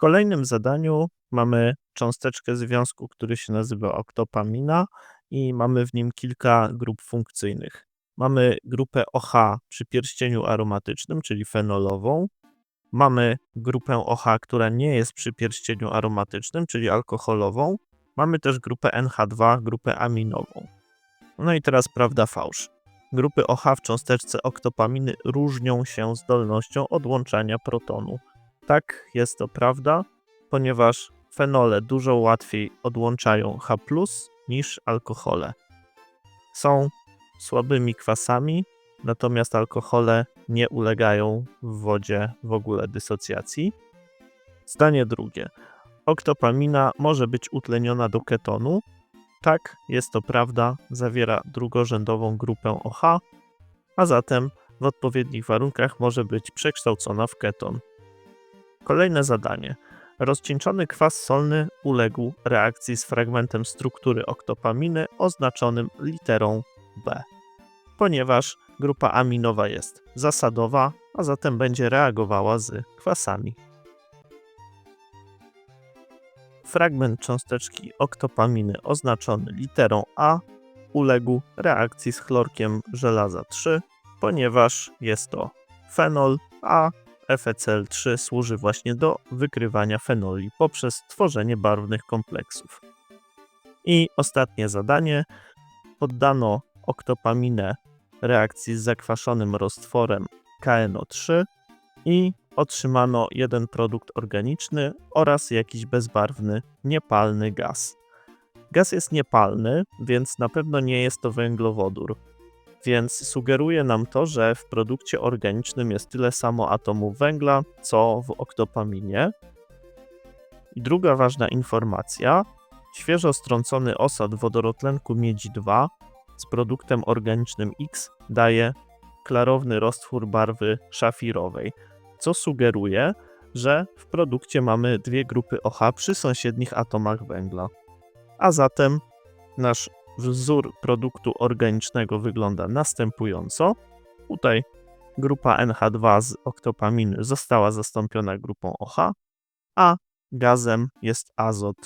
kolejnym zadaniu mamy cząsteczkę związku, który się nazywa oktopamina i mamy w nim kilka grup funkcyjnych. Mamy grupę OH przy pierścieniu aromatycznym, czyli fenolową. Mamy grupę OH, która nie jest przy pierścieniu aromatycznym, czyli alkoholową. Mamy też grupę NH2, grupę aminową. No i teraz prawda fałsz. Grupy OH w cząsteczce oktopaminy różnią się zdolnością odłączania protonu. Tak, jest to prawda, ponieważ fenole dużo łatwiej odłączają H niż alkohole. Są słabymi kwasami, natomiast alkohole nie ulegają w wodzie w ogóle dysocjacji. Zdanie drugie. Oktopamina może być utleniona do ketonu. Tak, jest to prawda, zawiera drugorzędową grupę OH, a zatem w odpowiednich warunkach może być przekształcona w keton. Kolejne zadanie. Rozcieńczony kwas solny uległ reakcji z fragmentem struktury oktopaminy oznaczonym literą B, ponieważ grupa aminowa jest zasadowa, a zatem będzie reagowała z kwasami. Fragment cząsteczki oktopaminy oznaczony literą A uległ reakcji z chlorkiem żelaza 3, ponieważ jest to fenol, a FeCl3 służy właśnie do wykrywania fenoli poprzez tworzenie barwnych kompleksów. I ostatnie zadanie. Poddano oktopaminę reakcji z zakwaszonym roztworem KNO3 i otrzymano jeden produkt organiczny oraz jakiś bezbarwny, niepalny gaz. Gaz jest niepalny, więc na pewno nie jest to węglowodór. Więc sugeruje nam to, że w produkcie organicznym jest tyle samo atomów węgla, co w oktopaminie. I druga ważna informacja. Świeżo strącony osad wodorotlenku miedzi 2 z produktem organicznym X daje klarowny roztwór barwy szafirowej, co sugeruje, że w produkcie mamy dwie grupy OH przy sąsiednich atomach węgla. A zatem nasz wzór produktu organicznego wygląda następująco. Tutaj grupa NH2 z oktopaminy została zastąpiona grupą OH, a gazem jest azot